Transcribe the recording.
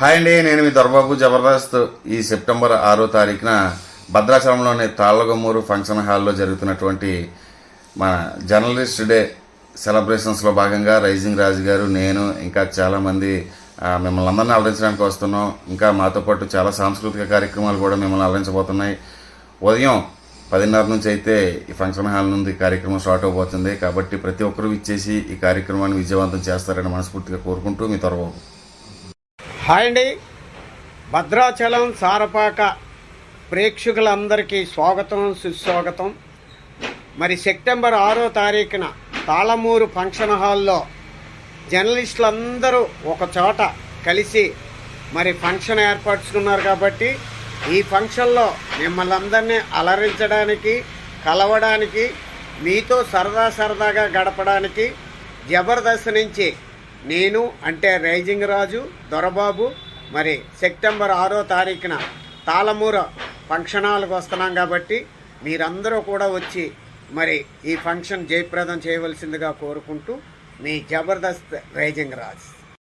Hi అండి నేను మీ దొరబాబు జబర్దస్త్. ఈ సెప్టెంబర్ ఆరో తారీఖున భద్రాచలంలోని తాళ్ళగొమ్మూరు ఫంక్షన్ హాల్లో జరుగుతున్నటువంటి మన జర్నలిస్ట్ డే సెలబ్రేషన్స్లో భాగంగా రైజింగ్ రాజు గారు నేను ఇంకా చాలామంది మిమ్మల్ని అందరినీ అలరించడానికి వస్తున్నాం. ఇంకా మాతో పాటు చాలా సాంస్కృతిక కార్యక్రమాలు కూడా మిమ్మల్ని అలరించబోతున్నాయి. ఉదయం పదిన్నర నుంచి అయితే ఈ ఫంక్షన్ హాల్ నుండి కార్యక్రమం స్టార్ట్ అవబోతుంది. కాబట్టి ప్రతి ఒక్కరూ ఇచ్చేసి ఈ కార్యక్రమాన్ని విజయవంతం చేస్తారని మనస్ఫూర్తిగా కోరుకుంటూ మీ త్వరబాబు హాయ్ అండి. భద్రాచలం సారపాక ప్రేక్షకులందరికీ స్వాగతం సుస్వాగతం. మరి సెప్టెంబర్ ఆరో తారీఖున తాళమూరు ఫంక్షన్ హాల్లో జర్నలిస్టులందరూ ఒక చోట కలిసి మరి ఫంక్షన్ ఏర్పరచుకున్నారు కాబట్టి ఈ ఫంక్షన్లో మిమ్మల్ని అందరినీ అలరించడానికి కలవడానికి మీతో సరదా సరదాగా గడపడానికి జబర్దస్త్ నుంచి నేను అంటే రైజింగ్ రాజు దొరబాబు మరి సెప్టెంబర్ ఆరో తారీఖున తాళమూర ఫంక్షన్ హాల్కి వస్తున్నాం కాబట్టి మీరందరూ కూడా వచ్చి మరి ఈ ఫంక్షన్ జయప్రదం చేయవలసిందిగా కోరుకుంటూ మీ జబర్దస్త్ రైజింగ్ రాజు.